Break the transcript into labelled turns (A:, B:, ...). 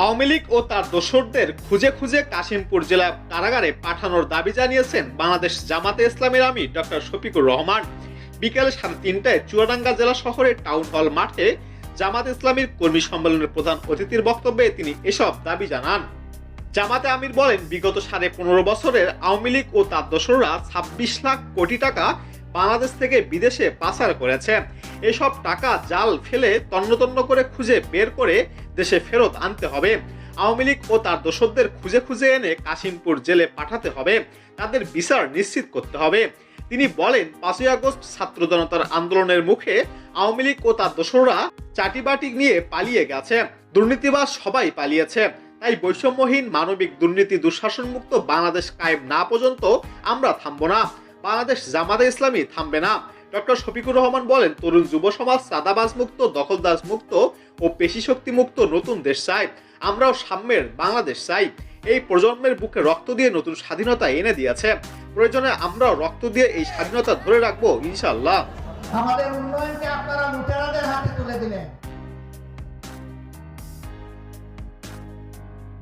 A: আওয়ামী লীগ ও তার দোসরদের খুঁজে খুঁজে কাশিমপুর জেলা কারাগারে পাঠানোর দাবি জানিয়েছেন বাংলাদেশ জামাতে ইসলামের আমি ডক্টর শফিকুর রহমান। বিকেল সাড়ে তিনটায় চুয়াডাঙ্গা জেলা শহরের টাউন হল মাঠে জামাত ইসলামীর কর্মী সম্মেলনের প্রধান অতিথির বক্তব্যে তিনি এসব দাবি জানান। জামাতে আমির বলেন, বিগত সাড়ে পনেরো বছরের আওয়ামী লীগ ও তার দোসররা ছাব্বিশ লাখ কোটি টাকা বাংলাদেশ থেকে বিদেশে পাচার করেছে। এসব টাকা জাল ফেলে তন্নতন্ন করে খুঁজে বের করে দেশে ফেরত আনতে হবে। আওয়ামী লীগ ও তার দোসরদের খুঁজে খুঁজে এনে কাশিমপুর জেলে পাঠাতে হবে। তাদের বিচার নিশ্চিত করতে হবে। তিনি বলেন, পাঁচই আগস্ট ছাত্র জনতার আন্দোলনের মুখে আওয়ামী লীগ ও তার দোসররা চাটিবাটি নিয়ে পালিয়ে গেছে। দুর্নীতিবাজ সবাই পালিয়েছে। তাই বৈষম্যহীন মানবিক দুর্নীতি দুঃশাসন মুক্ত বাংলাদেশ কায়েম না পর্যন্ত আমরা থামবো না। বাংলাদেশ জামাতে ইসলামী থামবে না। ডক্টর শফিকুর রহমান বলেন, তরুণ যুব সমাজ সাদাবাজ মুক্ত, দখলদাজ মুক্ত ও পেশি শক্তি মুক্ত নতুন দেশ চাই আমরাও সাম্যের বাংলাদেশ চাই। এই প্রজন্মের বুকে রক্ত দিয়ে নতুন স্বাধীনতা এনে দিয়েছে। প্রয়োজনে আমরাও রক্ত দিয়ে এই স্বাধীনতা ধরে রাখব ইনশাল্লাহ
B: আমাদের উন্নয়নকে আপনারা লুটেরাদের হাতে তুলে দিলেন।